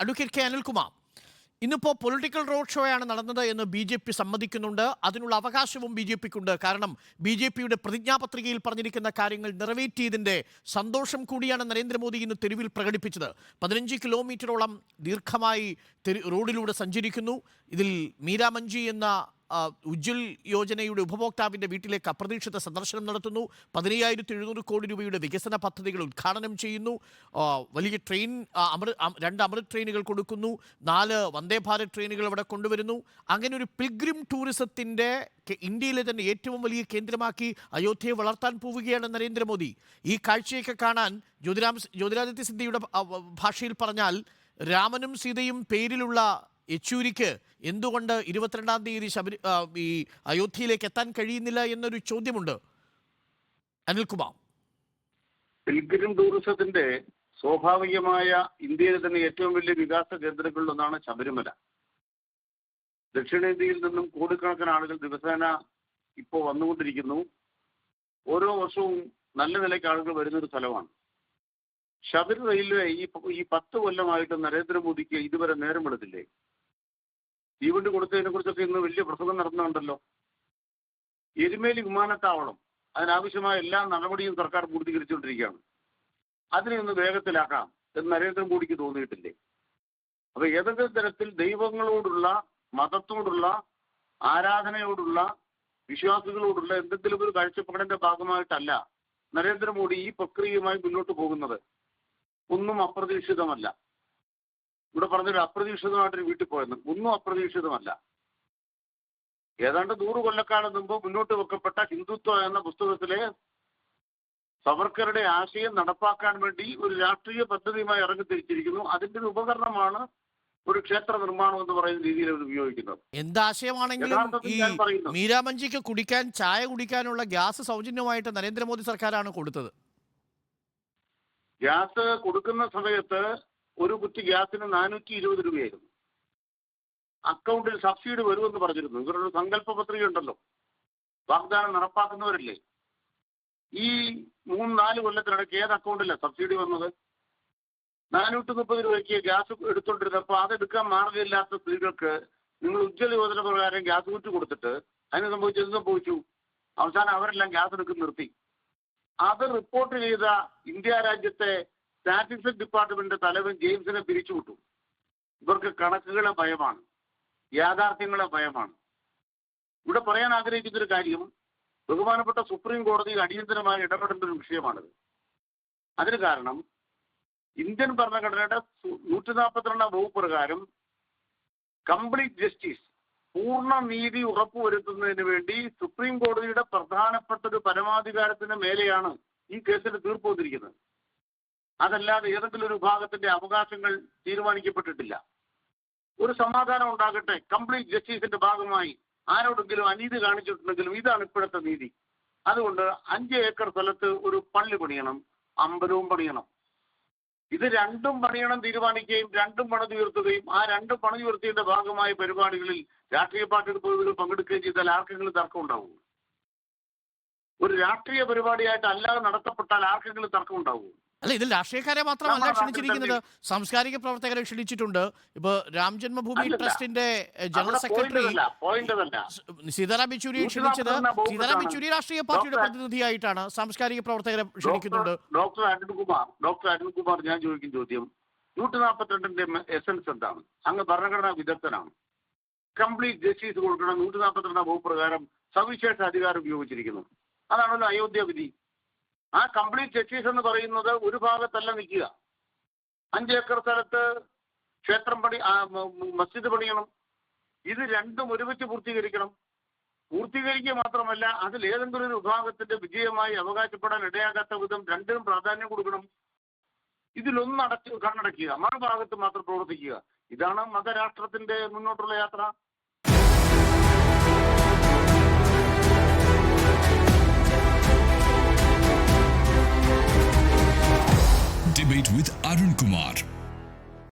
Advocate K Anilkumar ഇന്നിപ്പോൾ political road ഷോയാണ് നടന്നത് എന്ന് ബി ജെ പി സമ്മതിക്കുന്നുണ്ട്. അതിനുള്ള അവകാശവും ബി ജെ പിക്കുണ്ട്. കാരണം ബി ജെ പിയുടെ പ്രതിജ്ഞാപത്രികയിൽ പറഞ്ഞിരിക്കുന്ന കാര്യങ്ങൾ നിറവേറ്റിയതിന്റെ സന്തോഷം കൂടിയാണ് നരേന്ദ്രമോദി ഇന്ന് തെരുവിൽ പ്രകടിപ്പിച്ചത്. പതിനഞ്ച് കിലോമീറ്ററോളം ദീർഘമായി റോഡിലൂടെ സഞ്ചരിക്കുന്നു. ഇതിൽ മീരാമഞ്ചി എന്ന ഉജ്ജ്വൽ യോജനയുടെ ഉപഭോക്താവിന്റെ വീട്ടിലേക്ക് അപ്രതീക്ഷിത സന്ദർശനം നടത്തുന്നു. പതിനയ്യായിരത്തി എഴുന്നൂറ് കോടി രൂപയുടെ വികസന പദ്ധതികൾ ഉദ്ഘാടനം ചെയ്യുന്നു. വലിയ ട്രെയിൻ അമൃത് രണ്ട് അമൃത് ട്രെയിനുകൾ കൊടുക്കുന്നു. നാല് വന്ദേ ഭാരത് ട്രെയിനുകൾ അവിടെ കൊണ്ടുവരുന്നു. അങ്ങനെ ഒരു പിൽഗ്രിം ടൂറിസത്തിന്റെ ഇന്ത്യയിലെ തന്നെ ഏറ്റവും വലിയ കേന്ദ്രമാക്കി അയോധ്യയെ വളർത്താൻ പോവുകയാണ് നരേന്ദ്രമോദി. ഈ കാഴ്ചയൊക്കെ കാണാൻ ജ്യോതിരാം ജ്യോതിരാദിത്യ സിന്ധ്യയുടെ ഭാഷയിൽ പറഞ്ഞാൽ രാമനും സീതയും പേരിലുള്ള യെച്ചൂരിക്ക് എന്തുകൊണ്ട് ഇരുപത്തിരണ്ടാം തീയതി ശബരി ഈ അയോധ്യയിലേക്ക് എത്താൻ കഴിയുന്നില്ല എന്നൊരു ചോദ്യമുണ്ട്. അനിൽകുമാർ. പിൽഗ്രിം ടൂറിസത്തിന്റെ സ്വാഭാവികമായ ഇന്ത്യയിലെ തന്നെ ഏറ്റവും വലിയ വികാസ കേന്ദ്രങ്ങളിലൊന്നാണ് ശബരിമല. ദക്ഷിണേന്ത്യയിൽ നിന്നും കോടിക്കണക്കിന് ആളുകൾ ദിവസേന ഇപ്പോൾ വന്നുകൊണ്ടിരിക്കുന്നു. ഓരോ വർഷവും നല്ല നിലയ്ക്ക് ആളുകൾ വരുന്നൊരു സ്ഥലമാണ്. ശബരി റെയിൽവേ ഈ ഈ പത്ത് കൊല്ലമായിട്ട് നരേന്ദ്രമോദിക്ക് ഇതുവരെ നേരം തീവണ്ടി കൊടുത്തതിനെ കുറിച്ചൊക്കെ ഇന്ന് വലിയ പ്രസംഗം നടത്തുന്നുണ്ടല്ലോ. എരുമേലി വിമാനത്താവളം അതിനാവശ്യമായ എല്ലാ നടപടിയും സർക്കാർ പൂർത്തീകരിച്ചുകൊണ്ടിരിക്കുകയാണ്. അതിനെ ഒന്ന് വേഗത്തിലാക്കാം എന്ന് നരേന്ദ്രമോദിക്ക് തോന്നിയിട്ടില്ലേ? അപ്പൊ ഏതെങ്കിലും തരത്തിൽ ദൈവങ്ങളോടുള്ള മതത്തോടുള്ള ആരാധനയോടുള്ള വിശ്വാസികളോടുള്ള എന്തെങ്കിലും ഒരു കാഴ്ചപ്പാടിന്റെ ഭാഗമായിട്ടല്ല നരേന്ദ്രമോദി ഈ പ്രക്രിയയുമായി മുന്നോട്ട് പോകുന്നത്. ഒന്നും അപ്രതീക്ഷിതമല്ല. ഇവിടെ പറഞ്ഞൊരു അപ്രതീക്ഷിതമായിട്ടൊരു വീട്ടിൽ പോയെന്ന്. ഒന്നും അപ്രതീക്ഷിതമല്ല. ഏതാണ്ട് നൂറ് കൊല്ലക്കാലം മുമ്പ് മുന്നോട്ട് വെക്കപ്പെട്ട ഹിന്ദുത്വ എന്ന പുസ്തകത്തിലെ സവർക്കറുടെ ആശയം നടപ്പാക്കാൻ വേണ്ടി ഒരു രാഷ്ട്രീയ പദ്ധതിയുമായി ഇറങ്ങിത്തിരിച്ചിരിക്കുന്നു. അതിന്റെ ഒരു ഉപകരണമാണ് ഒരു ക്ഷേത്ര നിർമ്മാണം എന്ന് പറയുന്ന രീതിയിൽ അവർ ഉപയോഗിക്കുന്നത്. എന്താശയമാണെങ്കിലും ഈ. മീരാമഞ്ചിക്ക് കുടിക്കാൻ ചായ കുടിക്കാനുള്ള ഗ്യാസ് സൗജന്യമായിട്ട് നരേന്ദ്രമോദി സർക്കാരാണ് കൊടുത്തത്. ഗ്യാസ് കൊടുക്കുന്ന സമയത്ത് ഒരു കുറ്റി ഗ്യാസിന് നാനൂറ്റി ഇരുപത് രൂപയായിരുന്നു. അക്കൗണ്ടിൽ സബ്സിഡി വരുമെന്ന് പറഞ്ഞിരുന്നു. ഇവരുടെ സങ്കല്പ പത്രിക ഉണ്ടല്ലോ വാഗ്ദാനം നടപ്പാക്കുന്നവരല്ലേ? ഈ മൂന്ന് നാല് കൊല്ലത്തിനിടയ്ക്ക് ഏത് അക്കൗണ്ടിലാണ് സബ്സിഡി വന്നത്? നാനൂറ്റി മുപ്പത് രൂപയ്ക്ക് ഗ്യാസ് എടുത്തോണ്ടിരുന്നപ്പോൾ അതെടുക്കാൻ മാർഗമില്ലാത്ത സ്ത്രീകൾക്ക് നിങ്ങൾ ഉജ്ജ്വല യോജന പ്രകാരം ഗ്യാസ് കുറ്റി കൊടുത്തിട്ട് അതിന് സംഭവിച്ചത് സംഭവിച്ചു. അവസാനം അവരെല്ലാം ഗ്യാസ് എടുക്കുന്ന നിർത്തി. അത് റിപ്പോർട്ട് ചെയ്ത ഇന്ത്യ രാജ്യത്തെ സ്റ്റാറ്റിസ്റ്റിക്സ് ഡിപ്പാർട്ട്മെന്റിന്റെ തലവൻ ജെയിംസിനെ പിരിച്ചുവിട്ടു. ഇവർക്ക് കണക്കുകളെ ഭയമാണ് യാഥാർത്ഥ്യങ്ങളെ ഭയമാണ്. ഇവിടെ പറയാൻ ആഗ്രഹിക്കുന്ന ഒരു കാര്യം ബഹുമാനപ്പെട്ട സുപ്രീം കോടതിയിൽ അടിയന്തരമായി ഇടപെടേണ്ട ഒരു വിഷയമാണിത്. അതിന് കാരണം ഇന്ത്യൻ ഭരണഘടനയുടെ നൂറ്റി നാൽപ്പത്തിരണ്ടാം വകുപ്പ് പ്രകാരം കംപ്ലീറ്റ് ജസ്റ്റിസ് പൂർണ നീതി ഉറപ്പുവരുത്തുന്നതിന് വേണ്ടി സുപ്രീം കോടതിയുടെ പ്രധാനപ്പെട്ട ഒരു പരമാധികാരത്തിന് മേലെയാണ് ഈ കേസിന് തീർപ്പ് വന്നിരിക്കുന്നത്. അതല്ലാതെ ഏതെങ്കിലും ഒരു വിഭാഗത്തിന്റെ അവകാശങ്ങൾ തീരുമാനിക്കപ്പെട്ടിട്ടില്ല. ഒരു സമാധാനം ഉണ്ടാകട്ടെ കംപ്ലീറ്റ് ജസ്റ്റിസിന്റെ ഭാഗമായി ആരോടെങ്കിലും അനീതി കാണിച്ചിട്ടുണ്ടെങ്കിലും ഇതാണ് ഇപ്പോഴത്തെ നീതി. അതുകൊണ്ട് അഞ്ച് ഏക്കർ സ്ഥലത്ത് ഒരു പള്ളി പണിയണം അമ്പലവും പണിയണം. ഇത് രണ്ടും പണിയണം തീരുമാനിക്കുകയും രണ്ടും പണിത് ഉയർത്തുകയും ആ രണ്ടും പണിത് ഉയർത്തിയതിന്റെ ഭാഗമായ പരിപാടികളിൽ രാഷ്ട്രീയ പാർട്ടിയുടെ പ്രതിനിധികൾ പങ്കെടുക്കുകയും ചെയ്താൽ ആർക്കെങ്കിലും തർക്കം ഉണ്ടാവും? ഒരു രാഷ്ട്രീയ പരിപാടിയായിട്ട് അല്ലാതെ നടത്തപ്പെട്ടാൽ ആർക്കെങ്കിലും തർക്കം ഉണ്ടാവും? അല്ല ഇതിൽ രാഷ്ട്രീയക്കാരെ മാത്രമല്ല ക്ഷണിച്ചിരിക്കുന്നത്. സാംസ്കാരിക പ്രവർത്തകരെ ക്ഷണിച്ചിട്ടുണ്ട്. ഇപ്പൊ രാം ജന്മഭൂമി ട്രസ്റ്റിന്റെ ജനറൽ സെക്രട്ടറി സീതാറാം യെച്ചൂരിയെ ക്ഷണിച്ചത് സീതാറാം യെച്ചൂരി രാഷ്ട്രീയ പാർട്ടിയുടെ പ്രതിനിധിയായിട്ടാണ് സാംസ്കാരിക പ്രവർത്തകരെ ക്ഷണിക്കുന്നുണ്ട് ഡോക്ടർ അരുൺകുമാർ ഡോക്ടർ അരുൺകുമാർ ഞാൻ ചോദിക്കും ചോദ്യം. നൂറ്റി നാൽപ്പത്തിരണ്ടിന്റെ എസൻസ് എന്താണ്? അങ്ങ് ഭരണഘടനാ വിദഗ്ധനാണ്. കംപ്ലീറ്റ് ജസ്റ്റിസ് കൊടുക്കണം. നൂറ്റി നാൽപ്പത്തിരണ്ടാം വകുപ്പ് പ്രകാരം സവിശേഷ അധികാരം ഉപയോഗിച്ചിരിക്കുന്നു. അതാണല്ലോ അയോധ്യ വിധി. ആ കംപ്ലീറ്റ് ചെക്കീസ് എന്ന് പറയുന്നത് ഒരു ഭാഗത്തല്ല നിൽക്കുക. അഞ്ച് ഏക്കർ സ്ഥലത്ത് ക്ഷേത്രം പണി മസ്ജിദ് പണിയണം. ഇത് രണ്ടും ഒരുമിച്ച് പൂർത്തീകരിക്കണം. പൂർത്തീകരിക്കുക മാത്രമല്ല അതിൽ ഏതെങ്കിലും ഒരു വിഭാഗത്തിന്റെ വിജയമായി അവകാശപ്പെടാൻ ഇടയാകാത്ത വിധം രണ്ടിനും പ്രാധാന്യം കൊടുക്കണം. ഇതിലൊന്ന് അടച്ച് കണ്ണടയ്ക്കുക. മറുഭാഗത്ത് മാത്രം പ്രവർത്തിക്കുക. ഇതാണ് മതരാഷ്ട്രത്തിന്റെ മുന്നോട്ടുള്ള യാത്ര.